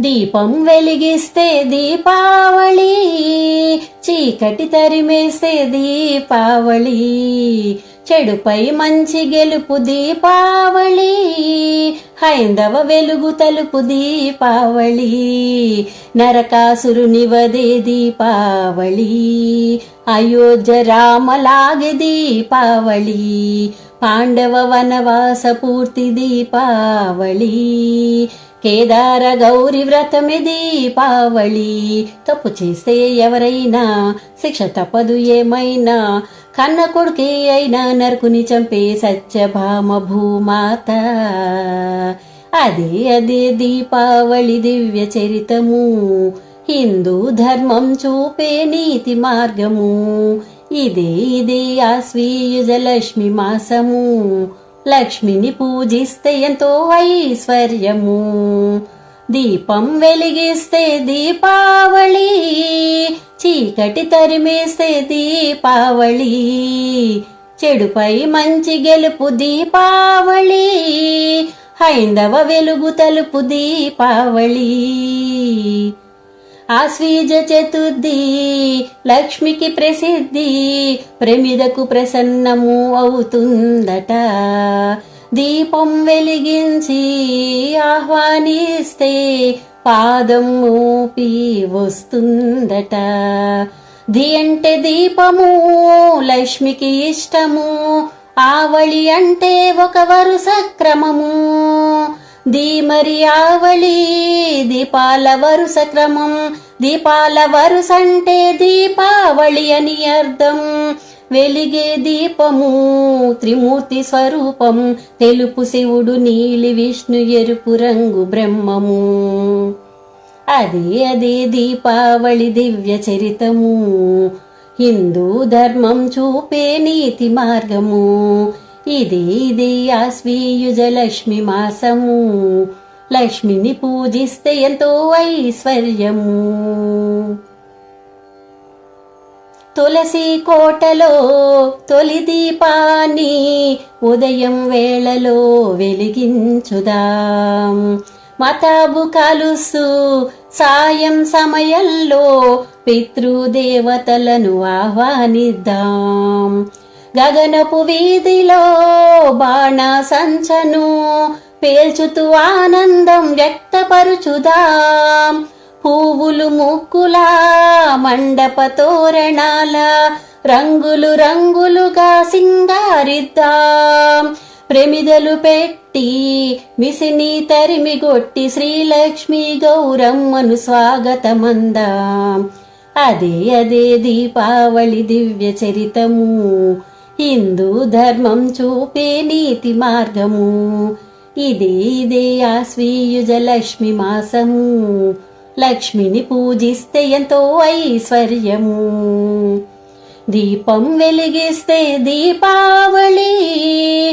దీపం వెలిగిస్తే దీపావళి చీకటి తరిమేస్తే దీపావళి చెడుపై మంచి గెలుపు దీపావళి హైందవ వెలుగు తలుపు దీపావళి నరకాసురుని వదే దీపావళి అయోధ్య రామలాగే దీపావళి పాండవ వనవాస పూర్తి దీపావళి కేదార గౌరి వ్రతమే దీపావళి. తప్పు చేస్తే ఎవరైనా శిక్ష తప్పదు ఏమైనా కన్న కొడుకే అయినా నరుకుని చంపే సత్యభామ భూమాత. అదే అదే దీపావళి దివ్య చరితము. హిందూ ధర్మం చూపే నీతి మార్గము. ఇదే ఇదే ఆ లక్ష్మి మాసము. లక్ష్మిని పూజిస్తే ఎంతో ఐశ్వర్యము. దీపం వెలిగిస్తే దీపావళి చీకటి తరిమేస్తే దీపావళి చెడుపై మంచి గెలుపు దీపావళి హైందవ వెలుగు తలుపు దీపావళి. ఆశ్వీజ చతుర్థి లక్ష్మికి ప్రసిద్ధి ప్రమిదకు ప్రసన్నము అవుతుందట. దీపం వెలిగించి ఆహ్వానిస్తే పాదం మోపి వస్తుందట. ది అంటే దీపము లక్ష్మికి ఇష్టము ఆవళి అంటే ఒక వరుస క్రమము. దీమరియావళి దీపాల వరుస క్రమం దీపాల వరుసంటే దీపావళి అని అర్థం. వెలిగే దీపము త్రిమూర్తి స్వరూపం తెలుపు శివుడు నీలి విష్ణు ఎరుపు రంగు బ్రహ్మము. అదే అదే దీపావళి దివ్య చరితము. హిందూ ధర్మం చూపే నీతి మార్గము. ఇది ఇది ఆశ్వీయుజ లక్ష్మి మాసము. లక్ష్మిని పూజిస్తే ఎంతో ఐశ్వర్యము. తులసి కోటలో తొలి దీపాన్ని ఉదయం వేళలో వెలిగించుదాం. మతాబు కలుసు సాయం సమయంలో పితృదేవతలను ఆహ్వానిద్దాం. గగనపు వీధిలో బాణ సంచను పేల్చుతూ ఆనందం వ్యక్తపరుచుదాం. పువ్వులు ముక్కులా మండప తోరణాల రంగులు రంగులుగా సింగారిద్దాం. ప్రమిదలు పెట్టి మిసిని తరిమిగొట్టి శ్రీలక్ష్మి గౌరమ్మను స్వాగతమందాం. అదే అదే దీపావళి దివ్య చరితము. హిందూ ధర్మం చూపే నీతి మార్గము. ఇదే ఇదే ఆశ్వీయుజ లక్ష్మి మాసము. లక్ష్మిని పూజిస్తే ఎంతో ఐశ్వర్యము. దీపం వెలిగిస్తే దీపావళి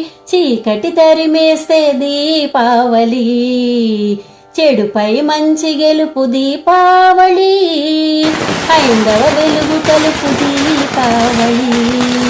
చీకటి తరిమేస్తే దీపావళి. చెడుపై మంచి గెలుపు దీపావళి హైందవ వెలుగు తలుపు దీపావళి.